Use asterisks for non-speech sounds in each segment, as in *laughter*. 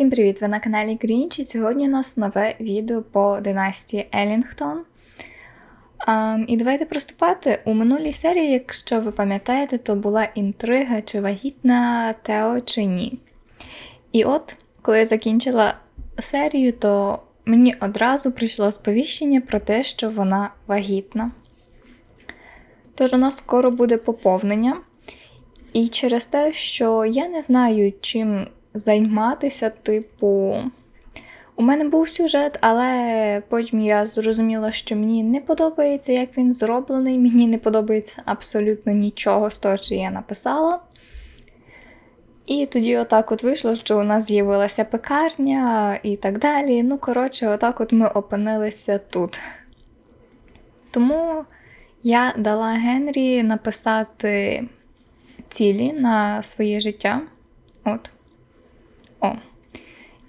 Всім привіт! Ви на каналі Грінч і сьогодні у нас нове відео по династії Елінгтон. Um, і давайте приступати. У минулій серії, якщо ви пам'ятаєте, то була інтрига, чи вагітна Тео, чи ні. І от, коли я закінчила серію, то мені одразу прийшло сповіщення про те, що вона вагітна. Тож у нас скоро буде поповнення. І через те, що я не знаю, чим займатися, типу. У мене був сюжет, але потім я зрозуміла, що мені не подобається, як він зроблений. Мені не подобається абсолютно нічого з того, що я написала. І тоді отак от вийшло, що у нас з'явилася пекарня і так далі. Ну, коротше, отак от ми опинилися тут. Тому я дала Генрі написати цілі на своє життя. От. О.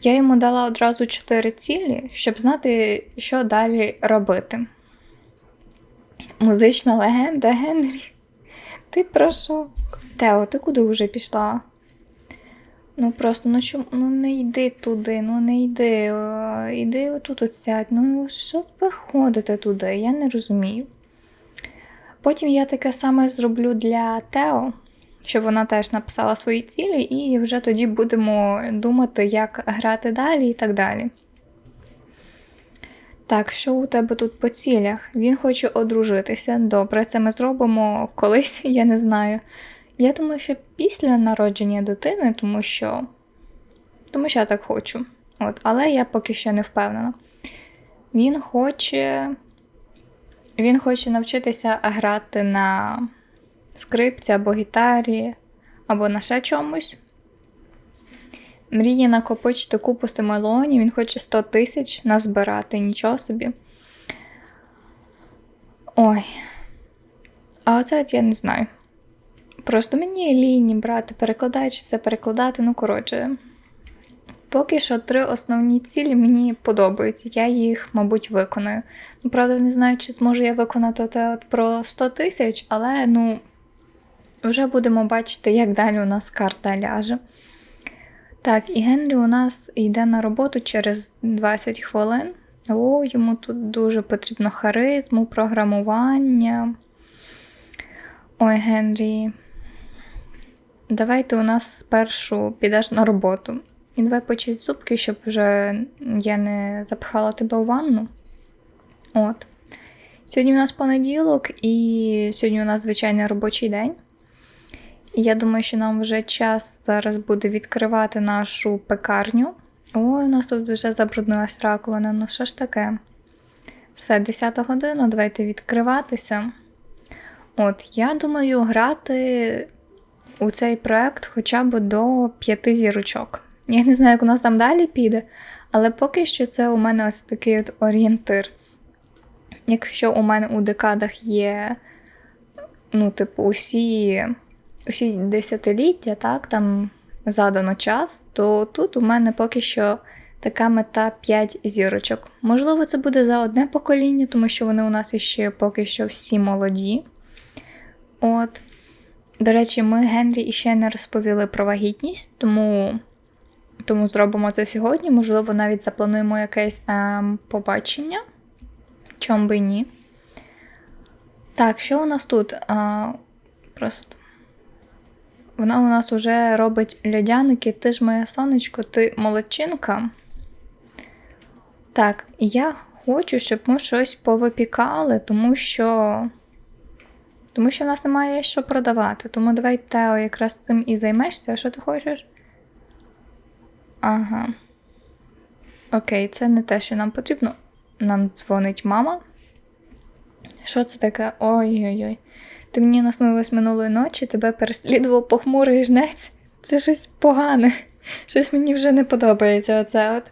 Я йому дала одразу чотири цілі, щоб знати, що далі робити. Музична легенда Генрі. Ти про що? Тео, ти куди вже пішла? Ну просто ну чому ну не йди туди, ну не йди, о, йди отут от сядь. Ну що ви ходите туди? Я не розумію. Потім я таке саме зроблю для Тео щоб вона теж написала свої цілі, і вже тоді будемо думати, як грати далі і так далі. Так, що у тебе тут по цілях? Він хоче одружитися. Добре, це ми зробимо колись, *laughs* я не знаю. Я думаю, що після народження дитини, тому що тому що я так хочу. От, Але я поки що не впевнена. Він хоче Він хоче навчитися грати на скрипці або гітарі, або на ще чомусь. Мріє накопичити купу симелонів, він хоче 100 тисяч назбирати, нічого собі. Ой. А оце от я не знаю. Просто мені лінії брати, перекладаючи це, перекладати, ну, коротше. Поки що три основні цілі мені подобаються, я їх, мабуть, виконаю. Ну, правда, не знаю, чи зможу я виконати те от про 100 тисяч, але, ну, вже будемо бачити, як далі у нас карта ляже. Так, і Генрі у нас йде на роботу через 20 хвилин. О, йому тут дуже потрібно харизму, програмування. Ой, Генрі. Давайте у нас спершу підеш на роботу. І давай почить зубки, щоб вже я не запхала тебе у ванну. От. Сьогодні у нас понеділок, і сьогодні у нас звичайний робочий день. Я думаю, що нам вже час зараз буде відкривати нашу пекарню. Ой, у нас тут вже забруднилась раковина, ну що ж таке? Все, 10 година, давайте відкриватися. От, я думаю, грати у цей проект хоча б до 5 зірочок. Я не знаю, як у нас там далі піде, але поки що це у мене ось такий от орієнтир. Якщо у мене у декадах є, ну, типу, усі усі десятиліття, так, там задано час, то тут у мене поки що така мета 5 зірочок. Можливо, це буде за одне покоління, тому що вони у нас ще поки що всі молоді. От. До речі, ми Генрі іще не розповіли про вагітність, тому тому зробимо це сьогодні. Можливо, навіть заплануємо якесь ем, побачення. Чом би ні. Так, що у нас тут? А, Просто вона у нас вже робить льодяники, ти ж моє сонечко, ти молодчинка. Так, я хочу, щоб ми щось повипікали, тому що Тому що в нас немає що продавати. Тому давай, Тео, якраз цим і займешся. Що ти хочеш? Ага. Окей, це не те, що нам потрібно. Нам дзвонить мама. Що це таке? Ой-ой-ой. Ти мені наснилась минулої ночі, тебе переслідував похмурий жнець. Це щось погане. Щось мені вже не подобається. оце от.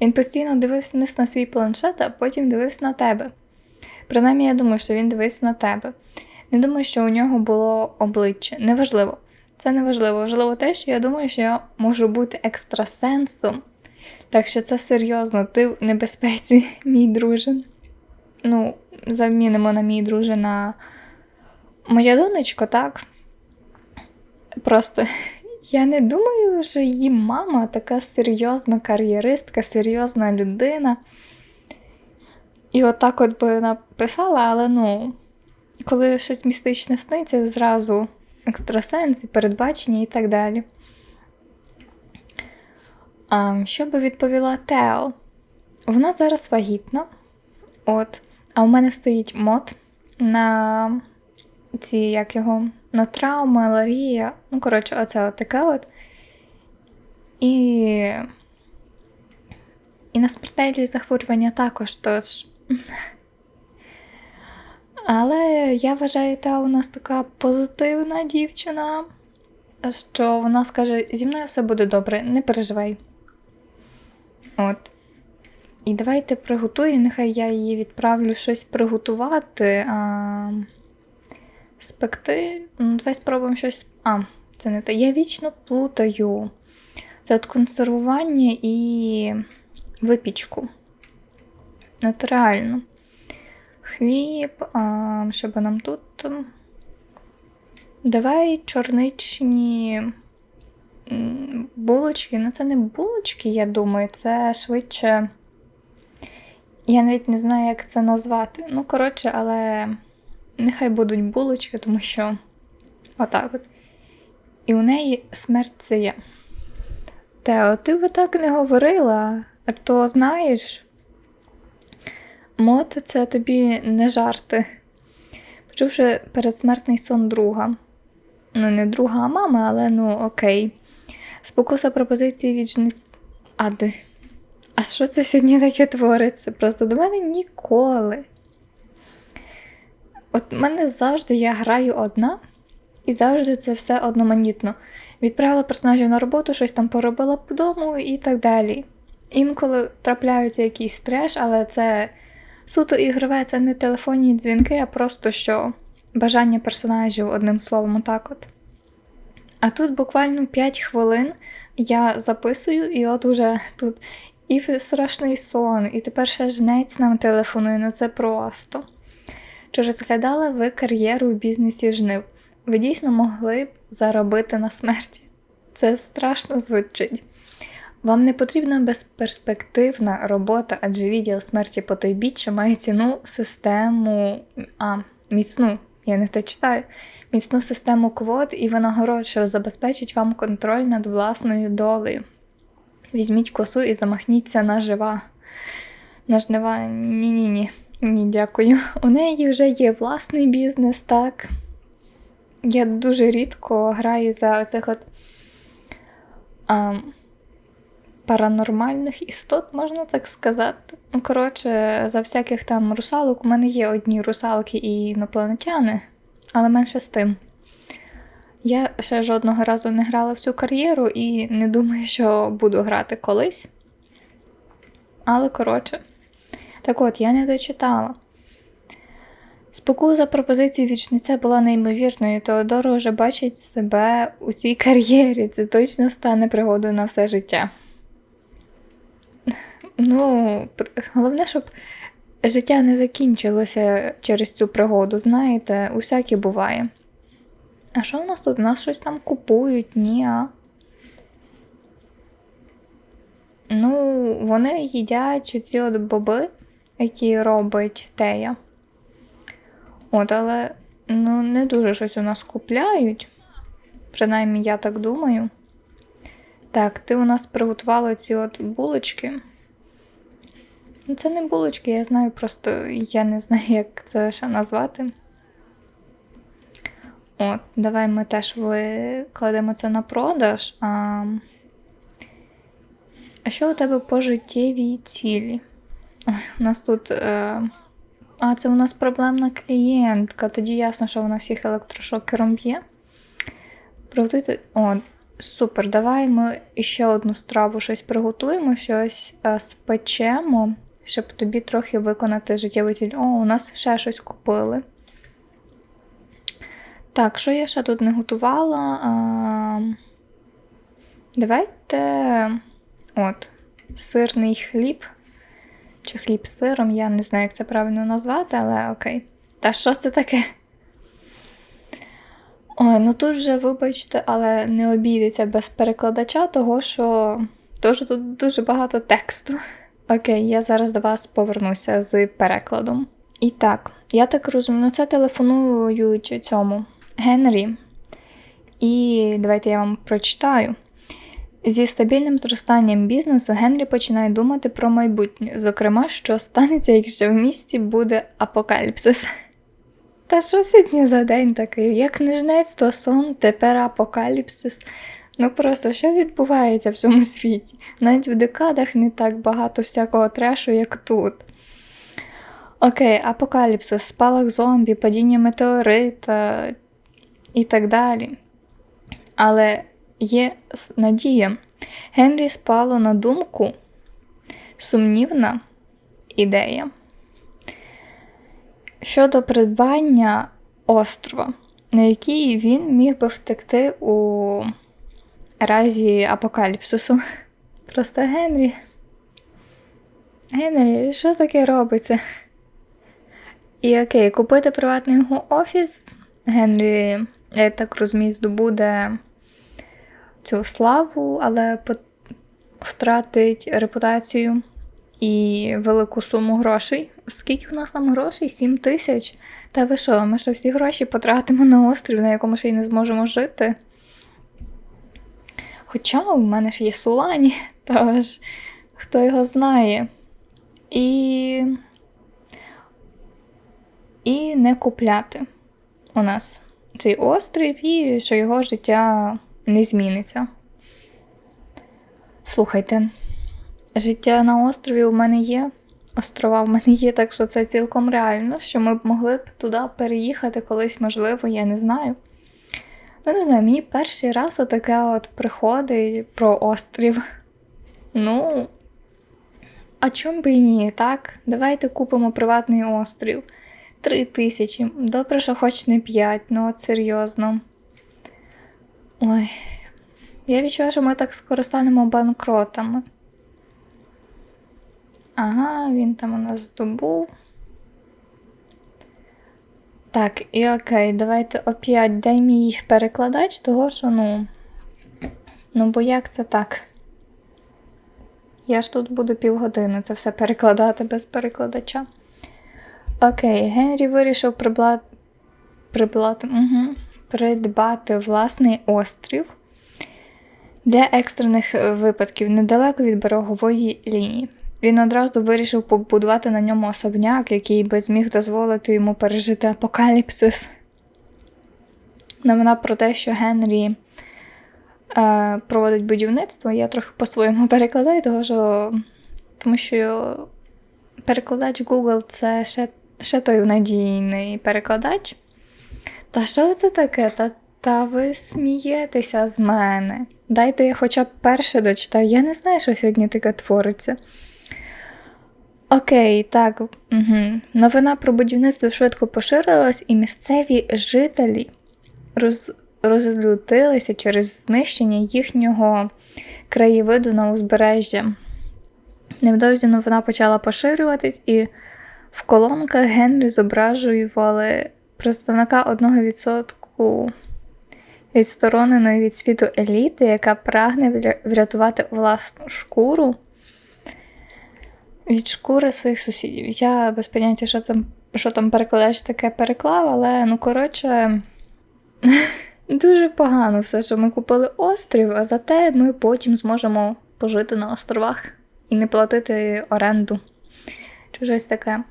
Він постійно дивився вниз на свій планшет, а потім дивився на тебе. Принаймні, я думаю, що він дивився на тебе. Не думаю, що у нього було обличчя. Неважливо. Це неважливо. Важливо те, що я думаю, що я можу бути екстрасенсом. Так що це серйозно, ти в небезпеці, мій друже. Ну, замінимо на мій друже на Моя донечко, так. Просто Я не думаю, що її мама така серйозна кар'єристка, серйозна людина. І отак от би написала, але ну, коли щось містичне сниться, зразу екстрасенс, і передбачення і так далі. А, що би відповіла Тео? Вона зараз вагітна. От. А у мене стоїть мод на ці, як його, на травму, алергія. Ну, коротше, оце от таке от. І. І на смертельні захворювання також тож. Але я вважаю, та у нас така позитивна дівчина, що вона скаже: зі мною все буде добре, не переживай. От. І давайте приготую, нехай я її відправлю щось приготувати. А... Спекти. Ну, давай спробуємо щось. А, це не те. Я вічно плутаю. Це от консервування і випічку. От реально. Хліб, а, щоб нам тут. Давай чорничні булочки. Ну, це не булочки, я думаю, це швидше. Я навіть не знаю, як це назвати. Ну, коротше, але нехай будуть булочки, тому що отак от. І у неї смерть це є. Тео, ти би так не говорила, а то знаєш, мод це тобі не жарти. Почувши передсмертний сон друга. Ну, не друга, а мама, але ну окей. Спокуса пропозиції від жниць. Ади. А що це сьогодні таке твориться? Просто до мене ніколи. От мене завжди я граю одна, і завжди це все одноманітно. Відправила персонажів на роботу, щось там поробила по дому і так далі. Інколи трапляються якийсь треш, але це суто ігрове, це не телефонні дзвінки, а просто що бажання персонажів одним словом, отак от. А тут буквально 5 хвилин я записую, і от уже тут і страшний сон, і тепер ще жнець нам телефонує, ну це просто. Чи розглядали ви кар'єру у бізнесі жнив? Ви дійсно могли б заробити на смерті. Це страшно звучить. Вам не потрібна безперспективна робота, адже відділ смерті по той біч має ціну систему, а, міцну, я не те читаю, міцну систему квот і винагород, що забезпечить вам контроль над власною долею. Візьміть косу і замахніться на жива. На жнива ні-ні-ні. Ні, дякую. У неї вже є власний бізнес, так. Я дуже рідко граю за оцих от а, паранормальних істот, можна так сказати. Ну, коротше, за всяких там русалок у мене є одні русалки і інопланетяни, але менше з тим. Я ще жодного разу не грала в цю кар'єру і не думаю, що буду грати колись. Але коротше. Так от, я не дочитала. Спокуса пропозиції вічниця була неймовірною, Теодора вже бачить себе у цій кар'єрі. Це точно стане пригодою на все життя. Ну, головне, щоб життя не закінчилося через цю пригоду, знаєте, усяке буває. А що в нас тут? У нас щось там купують, ні, а? Ну, вони їдять оці от боби які робить Тея. От, але ну, не дуже щось у нас купляють. Принаймні, я так думаю. Так, ти у нас приготувала ці от булочки. Ну, це не булочки, я знаю, просто я не знаю, як це ще назвати. От, давай ми теж викладемо це на продаж. А, а що у тебе по життєвій цілі? У нас тут. Е... А, це у нас проблемна клієнтка. Тоді ясно, що вона всіх електрошокером б'є. Приготуйте. О, супер. Давай ми ще одну страву щось приготуємо, щось е, спечемо, щоб тобі трохи виконати життєвий ціль. О, у нас ще щось купили. Так, що я ще тут не готувала? А... Давайте. От, сирний хліб чи хліб з сиром, я не знаю, як це правильно назвати, але окей. Та що це таке? Ой, ну тут вже, вибачте, але не обійдеться без перекладача, того що дуже, тут дуже багато тексту. Окей, я зараз до вас повернуся з перекладом. І так, я так розумію, ну це телефонують цьому Генрі. І давайте я вам прочитаю. Зі стабільним зростанням бізнесу Генрі починає думати про майбутнє, зокрема, що станеться, якщо в місті буде апокаліпсис. Та що сьогодні за день такий? Як книжнець, то сон, тепер апокаліпсис. Ну просто що відбувається в цьому світі? Навіть в декадах не так багато всякого трешу, як тут. Окей, апокаліпсис, спалах зомбі, падіння метеорита і так далі. Але є надія. Генрі спало на думку сумнівна ідея щодо придбання острова, на який він міг би втекти у разі апокаліпсису. *laughs* Просто Генрі. Генрі, що таке робиться? І окей, купити приватний офіс. Генрі, я так розумію, здобуде цю славу, але втратить репутацію і велику суму грошей. Скільки у нас там грошей? 7 тисяч. Та ви що, ми що всі гроші потратимо на острів, на якому ще й не зможемо жити? Хоча у мене ж є Сулані, *laughs* тож хто його знає. І. І не купляти у нас цей острів, і що його життя не зміниться. Слухайте, життя на острові у мене є. Острова в мене є, так що це цілком реально, що ми б могли б туди переїхати колись, можливо, я не знаю. Ну, не знаю, мені перший раз отаке от приходить про острів. Ну, а чом би і ні, так? Давайте купимо приватний острів. Три тисячі. Добре, що хоч не п'ять, ну от серйозно. Ой, я відчуваю, що ми так скоро станемо банкротами. Ага, він там у нас здобув. Так, і окей, давайте опять дай мій перекладач, того що, ну. Ну, бо як це так? Я ж тут буду півгодини це все перекладати без перекладача. Окей, Генрі вирішив прибла... приблати... угу. Придбати власний острів для екстрених випадків недалеко від берегової лінії. Він одразу вирішив побудувати на ньому особняк, який би зміг дозволити йому пережити апокаліпсис. Новина про те, що Генрі е, проводить будівництво, я трохи по-своєму *laughs* перекладаю, того що, тому що перекладач Google це ще, ще той надійний перекладач. Та що це таке? Та, та ви смієтеся з мене. Дайте я хоча б перше дочитаю. Я не знаю, що сьогодні таке твориться. Окей, так. Угу. Новина про будівництво швидко поширилась, і місцеві жителі роз... розлютилися через знищення їхнього краєвиду на узбережжя. Невдовзі новина почала поширюватись, і в колонках Генрі зображували представника 1% відстороненої від світу еліти, яка прагне врятувати власну шкуру від шкури своїх сусідів. Я без поняття, що, це, що там перекладач таке переклав, але ну коротше. *laughs* Дуже погано все, що ми купили острів, а зате ми потім зможемо пожити на островах і не платити оренду. Чи щось таке.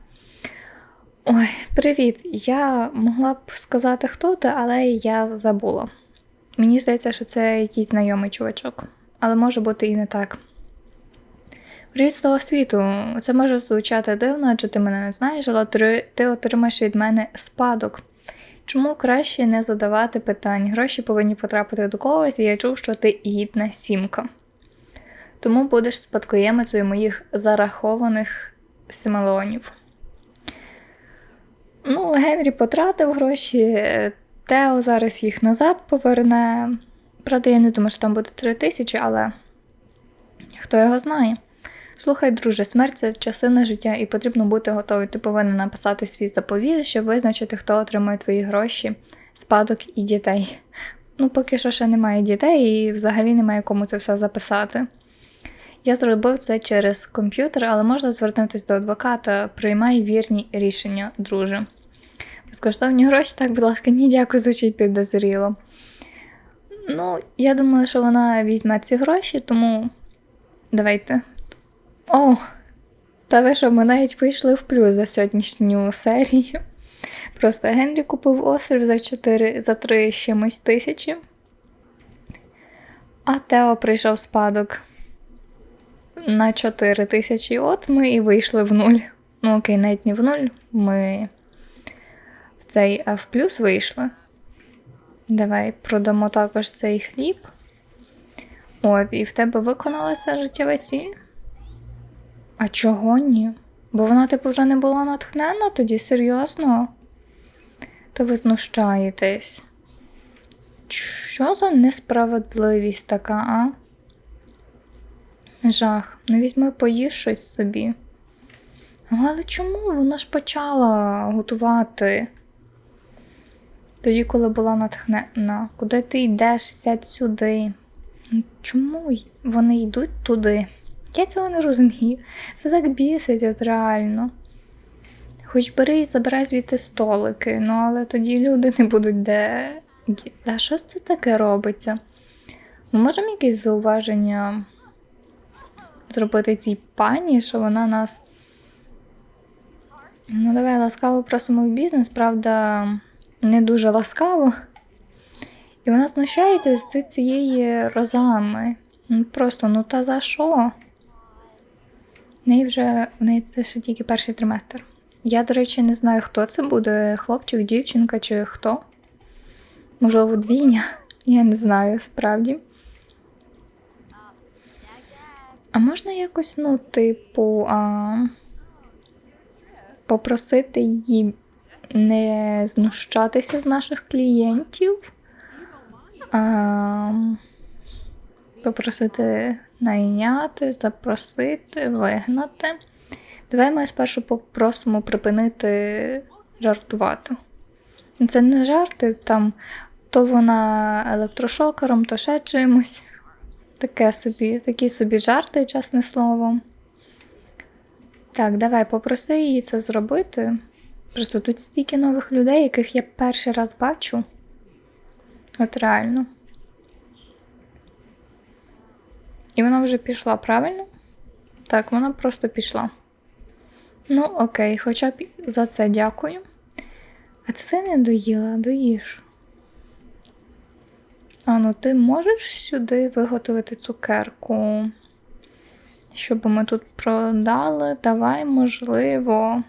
Ой, привіт! Я могла б сказати, хто ти, але я забула. Мені здається, що це якийсь знайомий чувачок, але може бути і не так. Привіт того світу. Це може звучати дивно, адже ти мене не знаєш, але ти отримаєш від мене спадок. Чому краще не задавати питань? Гроші повинні потрапити до когось, і я чув, що ти гідна сімка. Тому будеш спадкоємицею моїх зарахованих симелонів. Ну, Генрі потратив гроші, Тео зараз їх назад поверне. Правда, я не думаю, що там буде три тисячі, але хто його знає. Слухай, друже, смерть це частина життя, і потрібно бути готовий. Ти повинен написати свій заповіт, щоб визначити, хто отримує твої гроші спадок і дітей. Ну, поки що ще немає дітей, і взагалі немає кому це все записати. Я зробив це через комп'ютер, але можна звернутися до адвоката, приймай вірні рішення, друже. Безкоштовні гроші, так, будь ласка, ні, дякую, звучить підозріло. Ну, я думаю, що вона візьме ці гроші, тому давайте. О, та ви що, ми навіть вийшли в плюс за сьогоднішню серію. Просто Генрі купив острів за 4, за 3 чимось тисячі. А Тео прийшов спадок на 4 тисячі. От ми і вийшли в нуль. Ну, окей, навіть не в нуль. Ми в цей а в плюс вийшли. Давай продамо також цей хліб. От, і в тебе виконалася життєва ціль. А чого ні? Бо вона, типу, вже не була натхнена тоді, серйозно? То ви знущаєтесь. Що за несправедливість така, а? Жах. Ну візьми поїж щось собі. Але чому? Вона ж почала готувати. Тоді, коли була натхнена, куди ти йдеш, сядь сюди. Чому вони йдуть туди? Я цього не розумію. Це так бісить, от реально. Хоч бери і забирай звідти столики, ну але тоді люди не будуть де. А що це таке робиться? Ми можемо якесь зауваження зробити цій пані, що вона нас. Ну, давай ласкаво просимо в бізнес, правда, не дуже ласкаво. І вона знущається з цієї розами. Ну, Просто, ну та за що? В неї вже в неї це ще тільки перший триместр. Я, до речі, не знаю, хто це буде: хлопчик, дівчинка чи хто. Можливо, двійня. Я не знаю справді. А можна якось, ну, типу, а, попросити її не знущатися з наших клієнтів? А, попросити найняти, запросити, вигнати. Давай ми спершу попросимо припинити жартувати. Ну, Це не жарти, там то вона електрошокером, то ще чимось. Таке собі, такі собі жарти, чесне слово. Так, давай попроси її це зробити. Просто тут стільки нових людей, яких я перший раз бачу. От реально. І вона вже пішла, правильно? Так, вона просто пішла. Ну, окей, хоча б за це дякую. А це ти не доїла, доїш. А ну ти можеш сюди виготовити цукерку? Щоб ми тут продали, давай, можливо.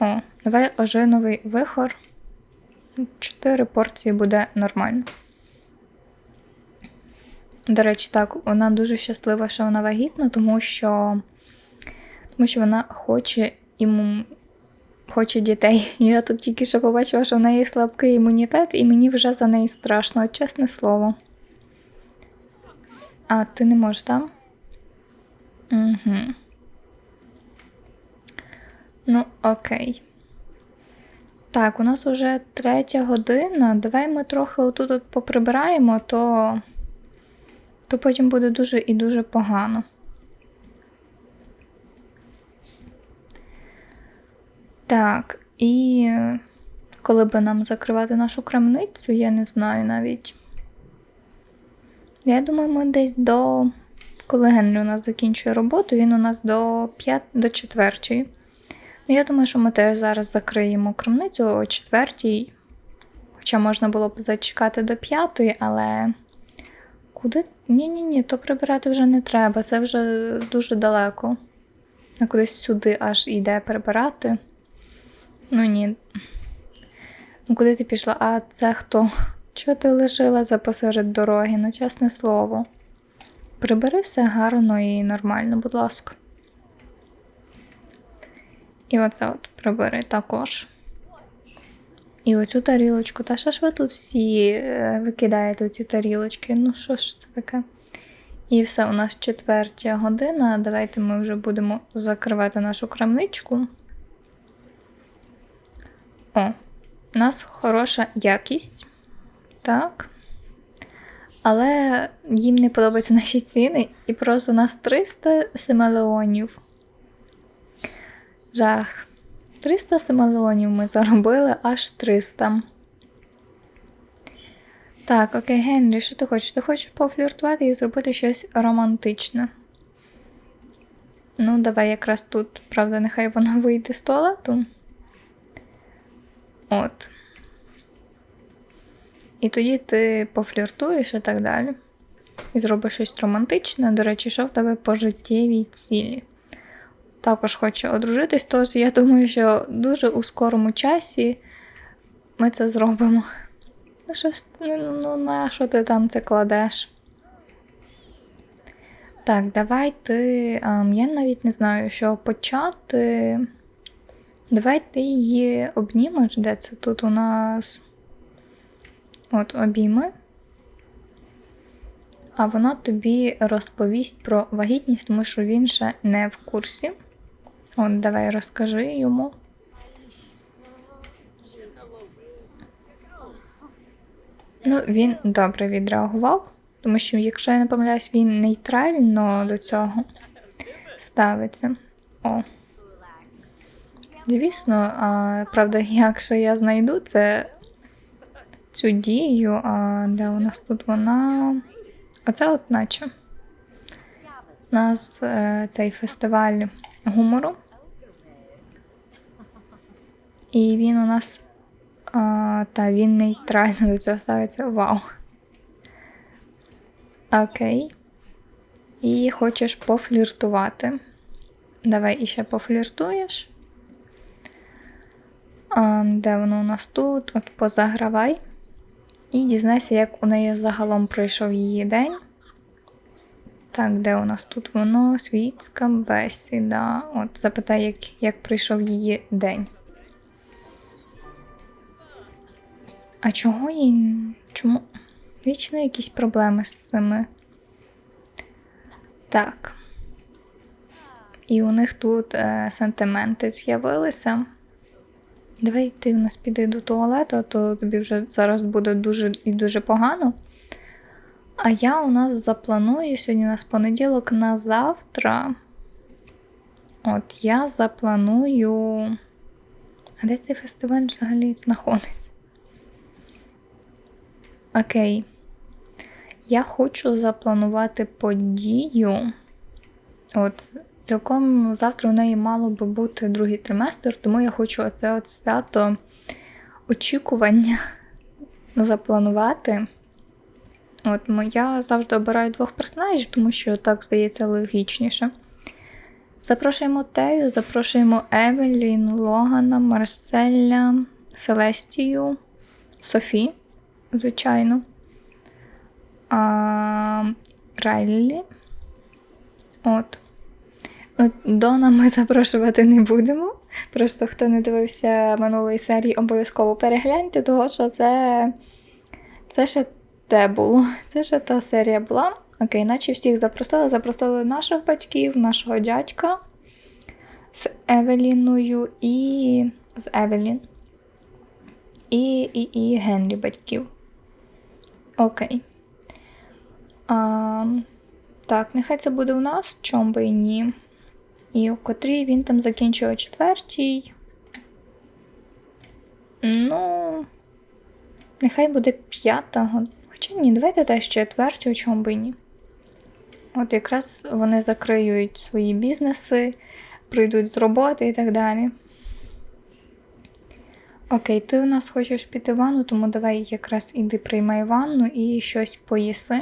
О, давай ожиновий вихор. Чотири порції буде нормально. До речі, так, вона дуже щаслива, що вона вагітна, тому що тому що вона хоче іму... хоче дітей. Я тут тільки що побачила, що в неї слабкий імунітет, і мені вже за неї страшно, чесне слово. А, ти не можеш, так? Угу. Ну, окей. Так, у нас вже третя година. Давай ми трохи отут -от поприбираємо, то то потім буде дуже і дуже погано. Так, і коли би нам закривати нашу крамницю, я не знаю навіть. Я думаю, ми десь до. Коли Генрі у нас закінчує роботу, він у нас до 5 до 4. Ну, я думаю, що ми теж зараз закриємо крамницю о 4. Хоча можна було б зачекати до 5, але куди? Ні-ні, ні то прибирати вже не треба, це вже дуже далеко. А кудись сюди аж йде прибирати. Ну ні. Ну, куди ти пішла? А це хто? Чого ти лишила за посеред дороги? Ну, чесне слово. Прибери все гарно і нормально, будь ласка. І оце от прибери також. І оцю тарілочку. Та що ж ви тут всі е, викидаєте ці тарілочки? Ну, що ж це таке? І все, у нас четвертя година. Давайте ми вже будемо закривати нашу крамничку. О, У нас хороша якість. Так. Але їм не подобаються *laughs* наші ціни, і просто у нас 300 семелеонів. Жах. 300 семелеонів ми заробили аж 300. Так, окей, Генрі, що ти хочеш? Ти хочеш пофліртувати і зробити щось романтичне. Ну, давай якраз тут, правда, нехай вона вийде з туалету. От. І тоді ти пофліртуєш і так далі. І зробиш щось романтичне. До речі, що в тебе пожиттєві цілі. Також хоче одружитись, тож я думаю, що дуже у скорому часі ми це зробимо. Ну, щось, ну, ну на що ти там це кладеш? Так, давай ти. ем, я навіть не знаю, що почати. Давай ти її обнімеш, де це тут у нас. От обійми. А вона тобі розповість про вагітність, тому що він ще не в курсі. От, давай розкажи йому. Ну, він добре відреагував, тому що, якщо я не помиляюсь, він нейтрально до цього ставиться. О. Звісно, а, правда, якщо я знайду це цю дію, а де у нас тут вона. Оце от наче. У нас е, цей фестиваль гумору. І він у нас. А, та він нейтрально до цього ставиться. Вау. Окей. І хочеш пофліртувати. Давай іще пофліртуєш. Де воно у нас тут? От позагравай. І дізнайся, як у неї загалом пройшов її день. Так, де у нас тут воно? Світська бесіда. От, запитай, як, як пройшов її день. А чого їй. Чому? Вічно якісь проблеми з цими. Так. І у них тут е, сантименти з'явилися. Давай ти у нас піди до туалету, то тобі вже зараз буде дуже і дуже погано. А я у нас запланую сьогодні у нас понеділок на завтра. От я запланую. А де цей фестиваль взагалі знаходиться? Окей. Я хочу запланувати подію. От, цілком завтра у неї мало би бути другий триместр, тому я хочу оце от свято очікування *laughs* запланувати. От, я завжди обираю двох персонажів, тому що так здається логічніше. Запрошуємо Тею, запрошуємо Евелін, Логана, Марселя, Селестію, Софі, звичайно. А, Райлі. От. Дона ми запрошувати не будемо. Просто хто не дивився минулої серії, обов'язково перегляньте, того що це це ще те було. Це ще та серія була. Окей, наче всіх запросили. Запросили наших батьків, нашого дядька з Евеліною і з Евелін. І і, і Генрі батьків. Окей. А, Так, нехай це буде у нас, чом би і ні. І у котрій він там закінчує четвертій. Ну, нехай буде п'ята. Хоча ні, давайте теж четвертій, у чому би ні. От якраз вони закриють свої бізнеси, прийдуть з роботи і так далі. Окей, ти у нас хочеш піти в ванну, тому давай якраз іди приймай ванну і щось поїси.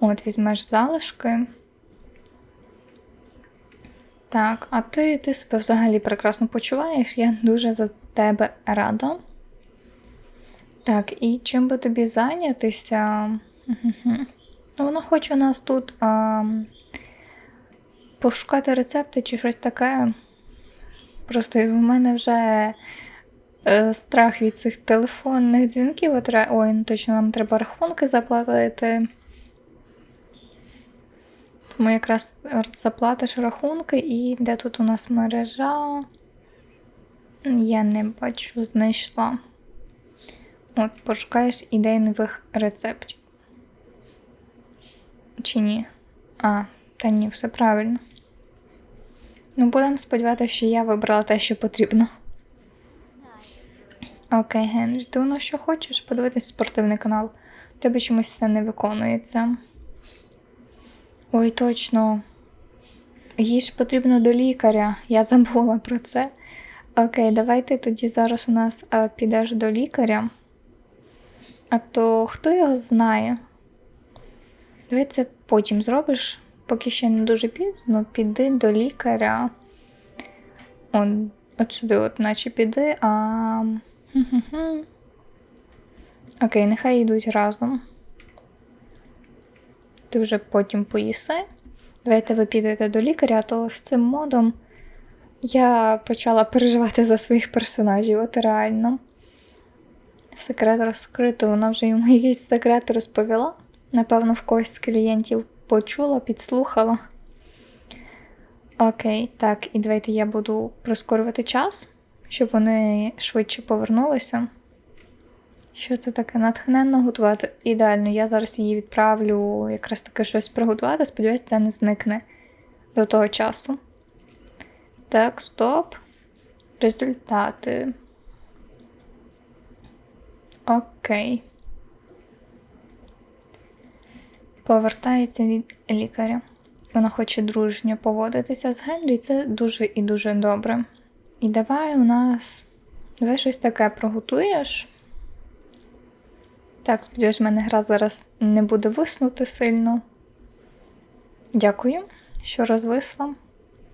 От, візьмеш залишки. Так, а ти ти себе взагалі прекрасно почуваєш? Я дуже за тебе рада. Так, і чим би тобі зайнятися? Угу. Вона хоче нас тут а, пошукати рецепти чи щось таке. Просто в мене вже е, страх від цих телефонних дзвінків. Ой, ну точно нам треба рахунки заплатити. Тому якраз заплатиш рахунки, і де тут у нас мережа? Я не бачу, знайшла. От, пошукаєш ідеї нових рецептів. Чи ні? А, та ні, все правильно. Ну, будемо сподіватися, що я вибрала те, що потрібно. Окей, Генрі, ти воно що хочеш? Подивитись спортивний канал. У тебе чомусь це не виконується. Ой, точно. Їй ж потрібно до лікаря. Я забула про це. Окей, давайте тоді зараз у нас а, підеш до лікаря. А то хто його знає? Давай це потім зробиш, поки ще не дуже пізно, піди до лікаря. Он, от сюди, от, наче піди, а. Окей, нехай йдуть разом. Ти вже потім поїси. Давайте ви підете до лікаря, то з цим модом я почала переживати за своїх персонажів, от реально. Секрет розкрито, вона вже йому *laughs* якийсь секрет розповіла. Напевно, в когось з клієнтів почула, підслухала. Окей, так, і давайте я буду прискорювати час, щоб вони швидше повернулися. Що це таке? Натхненно готувати. Ідеально, я зараз її відправлю якраз таки щось приготувати. Сподіваюсь, це не зникне до того часу. Так, стоп. Результати. Окей. Повертається від лікаря. Вона хоче дружньо поводитися з Генрі, це дуже і дуже добре. І давай у нас. Давай щось таке приготуєш. Так, сподіваюсь, в мене гра зараз не буде виснути сильно. Дякую, що розвисла.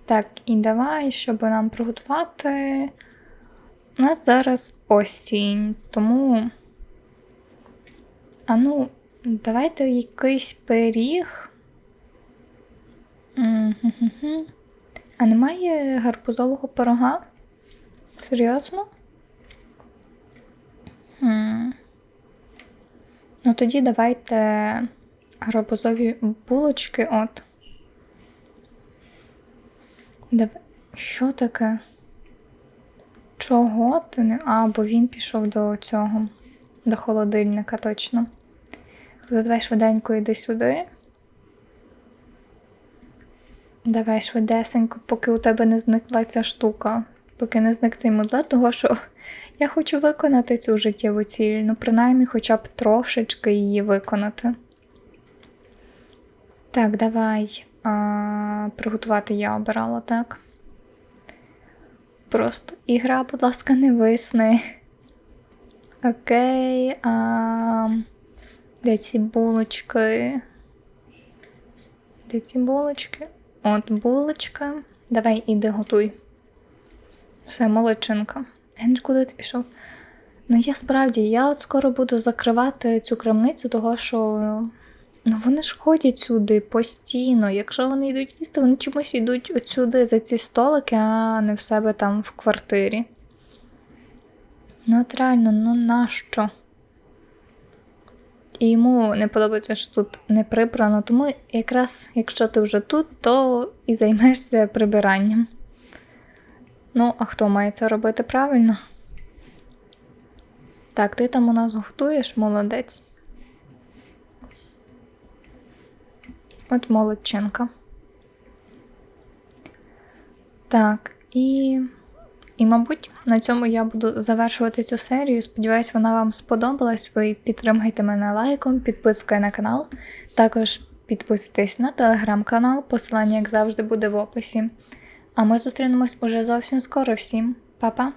Так, і давай, щоб нам приготувати. У нас зараз осінь, тому. А ну, давайте якийсь пиріг. А немає гарбузового пирога? Серйозно? Хм. Ну тоді давайте гарбузові булочки от. Давай. Що таке? Чого ти не. А, бо він пішов до цього, до холодильника точно. То давай швиденько йди сюди. Давай швидесенько, поки у тебе не зникла ця штука, поки не зник цей мудлет, того що я хочу виконати цю життєву ціль, ну принаймні хоча б трошечки її виконати. Так, давай. А, приготувати я обирала, так? Просто ігра, будь ласка, не висни. Окей. А, де ці булочки? Де ці булочки? От булочка. Давай іди готуй. Все, молодчинка. Генрі, куди ти пішов? Ну, я справді, я от скоро буду закривати цю крамницю, того що ну, вони ж ходять сюди постійно. Якщо вони йдуть їсти, вони чомусь йдуть от сюди за ці столики, а не в себе там в квартирі. Ну, от реально, ну нащо? І йому не подобається, що тут не прибрано, тому якраз якщо ти вже тут, то і займешся прибиранням. Ну, а хто має це робити правильно? Так, ти там у нас готуєш, молодець. От молодчинка. Так, і. І, мабуть, на цьому я буду завершувати цю серію. Сподіваюсь, вона вам сподобалась. Ви підтримайте мене лайком, підпискою на канал. Також підписуйтесь на телеграм-канал, посилання, як завжди, буде в описі. А ми зустрінемось уже зовсім скоро всім. Па-па!